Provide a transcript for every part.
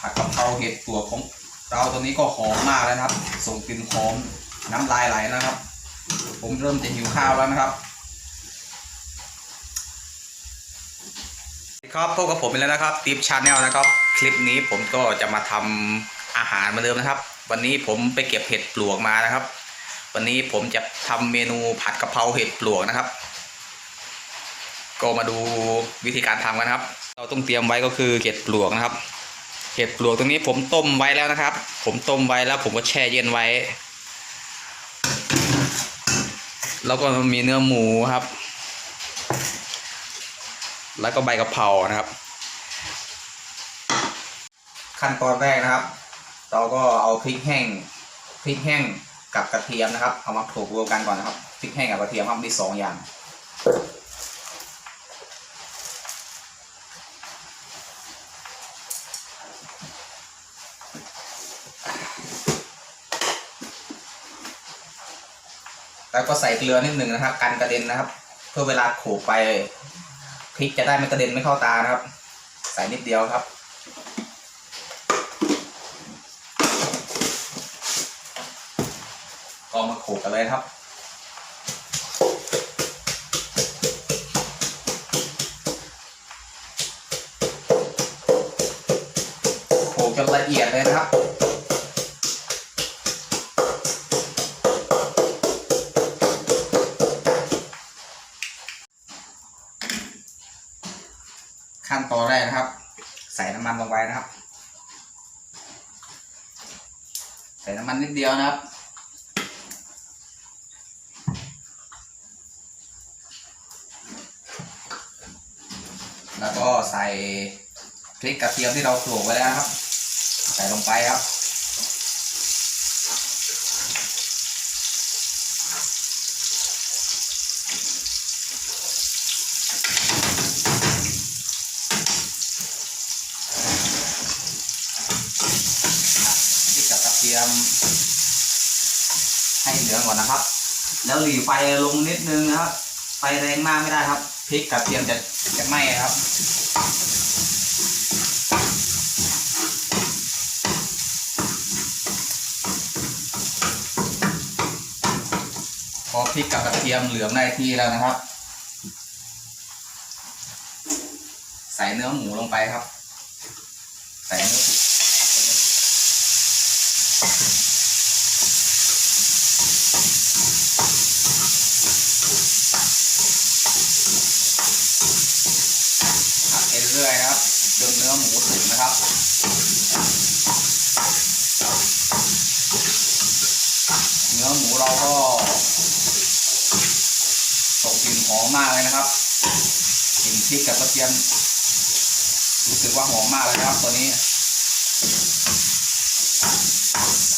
ผัดกะเพราเห็ดปลวกของเราตัวนี้ก็หอมมากแล้วนะครับ ส่งกลิ่นหอมน้ำลายไหลนะครับ ผมเริ่มจะหิวข้าวแล้วนะครับครับพบกับผมอีกแล้วนะครับทิปชาแนลนะครับ คลิปนี้ผมก็จะมาทำอาหารเหมือนเดิมนะครับ วันนี้ผมไปเก็บเห็ดปลวกมานะครับ วันนี้ผมจะทำเมนูผัดกะเพราเห็ดปลวกนะครับ ก็มาดูวิธีการทำกันครับ เราต้องเตรียมไว้ก็คือเห็ดปลวกนะครับ ห็ดปลวกตรงนี้ผมต้มไว้แล้วนะครับ ผมต้มไว้แล้ว ผมก็แช่เย็นไว้ แล้วก็มีเนื้อหมูครับ แล้วก็ใบกะเพรานะครับ ขั้นตอนแรกนะครับ เราก็เอาพริกแห้งพริกแห้งกับกระเทียมนะครับเอามาโขลกรวมกันก่อนนะครับพริกแห้งกับกระเทียมครับมีสองอย่าง แล้วก็ใส่เกลือนิดหนึ่งนะครับกันกระเด็นนะครับ เพื่อเวลาขลกไปพริกจะได้ไม่กระเด็นไม่เข้าตานะครับ ใส่นิดเดียวครับ ก็มาขลกกันเลยครับขลกจนละเอียดเลยนะครับ ตอนแรกนะครับ ใส่น้ำมันลงไปนะครับ ใส่น้ำมันนิดเดียวนะครับแล้วก็ใส่พริกกระเทียมที่เราโขลกไว้แล้วครับ ใส่ลงไปครับ พริกกับกระเทียม ให้เหลื องก่อนนะครับ แล้วหลีไฟลงนิดนึงนะครับไฟแรงมากไม่ได้ครับพริกกับเทียมจะจะไหม้ครับพอพริกกับกระเทียมเหลืองได้ที่แล้วนะครับ ใส่เนื้อหมูลงไปครับ ใส่เนื้อหมู ผัดไปเรื่อยๆนะครับจนเนื้อหมูสุกนะครับ เนื้อหมูเราก็ส่งกลิ่นหอมมากเลยนะครับกลิ่น พริกกับกระเทียมรู้สึกว่าหอมมากเลยครับตัวนี้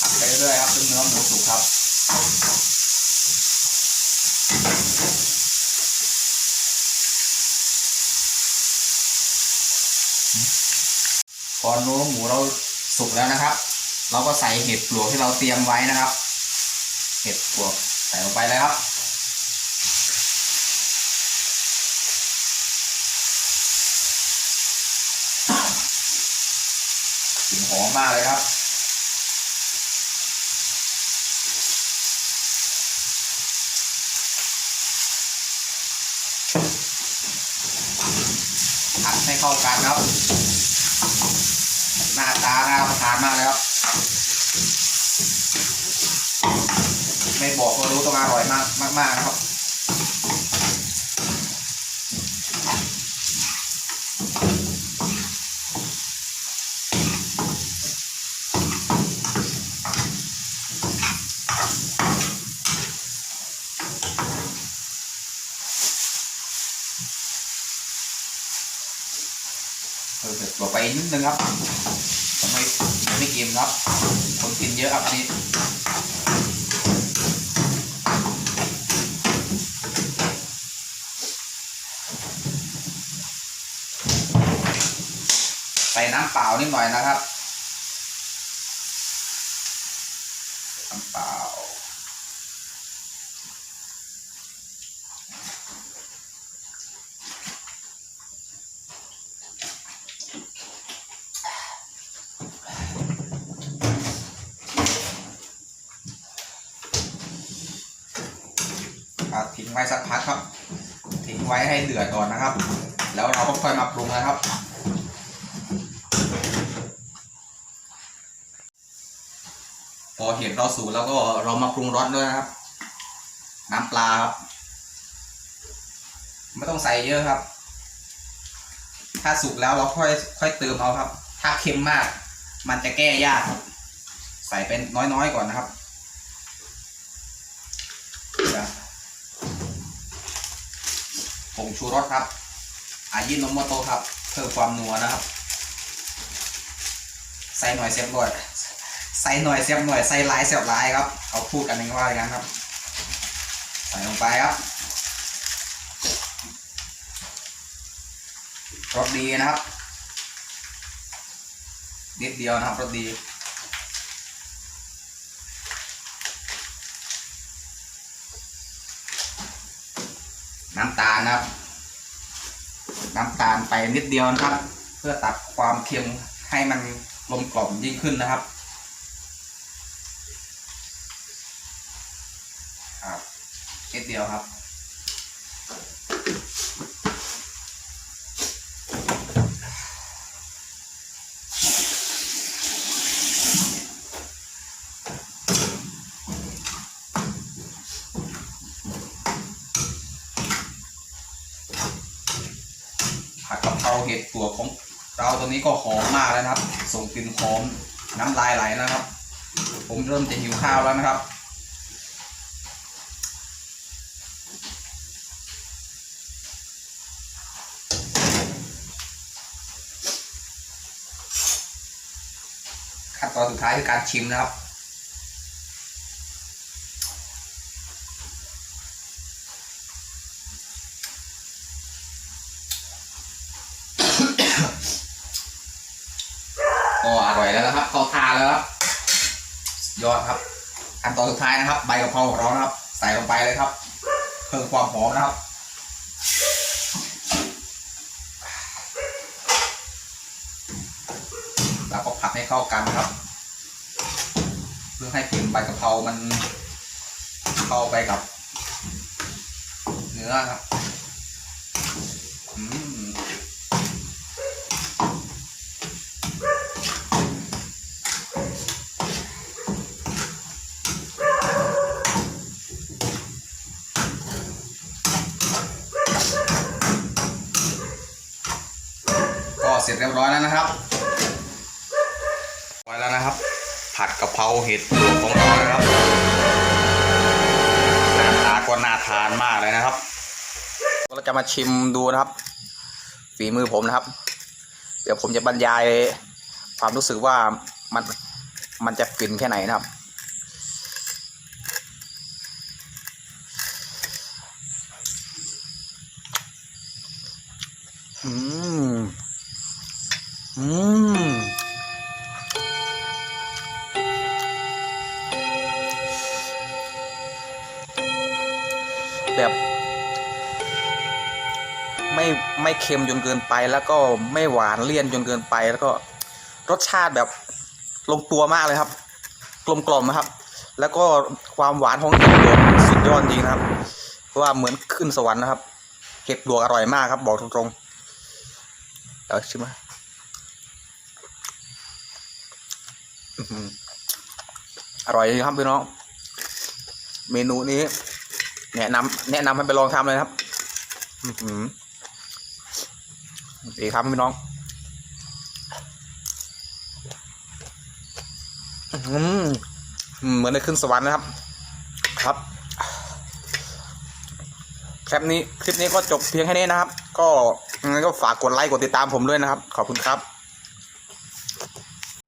ผัดไปเรื่อยๆครับจนเนื้อหมูสุกครับพอเนื้อหมูเราสุกแล้วนะครับ เราก็ใส่เห็ดปลวกที่เราเตรียมไว้นะครับ เห็ดปลวกใส่ลงไปเลยครับ กลิ่นหอมมากเลยครับผัดให้เข้ากันครับ หน้าตาน่ารับประทานมากเลยครับ ไม่บอกก็รู้ต้องอร่อยมากมากๆครับ เออเดี๋ยวไปนิดนึงครับทำไมไม่กินครับ คนกินเยอะครับอันนี้ใส่น้ำเปล่านิดหน่อยนะครับ น้ำเปล่า ทิ้งไว้สักพักครับ ทิ้งไว้ให้เดือดก่อนนะครับ แล้วเราก็ค่อยมาปรุงนะครับ พอเห็ดเราสุกแล้วก็เรามาปรุงรสด้วยนะครับ น้ำปลาครับ ไม่ต้องใส่เยอะครับ ถ้าสุกแล้วเราค่อยค่อยเติมเอาครับ ถ้าเค็มมาก มันจะแก้ยากครับ ใส่เป็นน้อยๆก่อนนะครับเดี๋ยว ผงชูรสครับ อายิโนโมโตครับ เพิ่มความนัวนะครับ ใส่หน่อยเสียบหน่อยใส่หน่อยเสียบหน่อยใส่หลายเสียบหลายครับ เขาพูดกันองว่าอย่างนั้นครับ ใส่ลงไปครับรสดีนะครับนิดเดียวนะครับรสดี น้ำตาลนะครับ น้ำตาลไปนิดเดียวนะครับ เพื่อตัดความเค็มให้มันกลมกล่อมยิ่งขึ้นนะครับครับนิดเดียวครับ ผัดกะเพราเห็ดตัวของเราตัวนี้ก็หอมมากแล้วนะครับ ส่งกลิ่นหอมน้ำลายไหลนะครับ ผมเริ่มจะหิวข้าวแล้วนะครับ ขั้นตอนสุดท้ายคือการชิมนะครับ ก็ อร่อยแล้วนะครับเข้าทาแล้วครับยอดครับขั้นตอนสุดท้ายนะครับ ใบกะเพราของเรานะครับ ใส่ลงไปเลยครับ เพิ่มความหอมนะครับแล้วก็ผัดให้เข้ากันนะครับ เพื่อให้กลิ่นใบกะเพรามันเข้าไปกับ เนื้อครับ เรียบร้อยแล้วนะครับเรียบร้แล้วนะครับ ผัดกะเพราเห็ดปลวกของเรานะครับหน้าตาก็น่าทานมากเลยนะครับ เราจะมาชิมดูนะครับ ฝีมือผมนะครับ เดี๋ยวผมจะบรรยายความรู้สึกว่ามันมันจะฟินแค่ไหนนะครับอืม อืมแบบ ไม่ไม่เค็มจนเกินไป แล้วก็ไม่หวานเลี่ยนจนเกินไป แล้วก็รสชาติแบบลงตัวมากเลยครับ กลมกล่อมนะครับ แล้วก็ความหวานของเห็ดหยวกสุดยอดจริงนะครับเพราะว่าเหมือนขึ้นสวรรค์นะครับ เห็ดหยวกอร่อยมากครับ บอกตรงๆเดี๋ยวชิมนะ อร่อยครับพี่น้อง เมนูนี้ แนะนำแนะนำให้ไปลองทำเลยครับอืมดีครับพี่น้องอื้อหือเหมือนได้ขึ้นสวรรค์นะครับ ครับคลิปนี้คลิปนี้ก็จบเพียงแค่นี้นะครับ ก็ยังไงก็ฝากกดไลค์กดติดตามผมด้วยนะครับ ขอบคุณครับ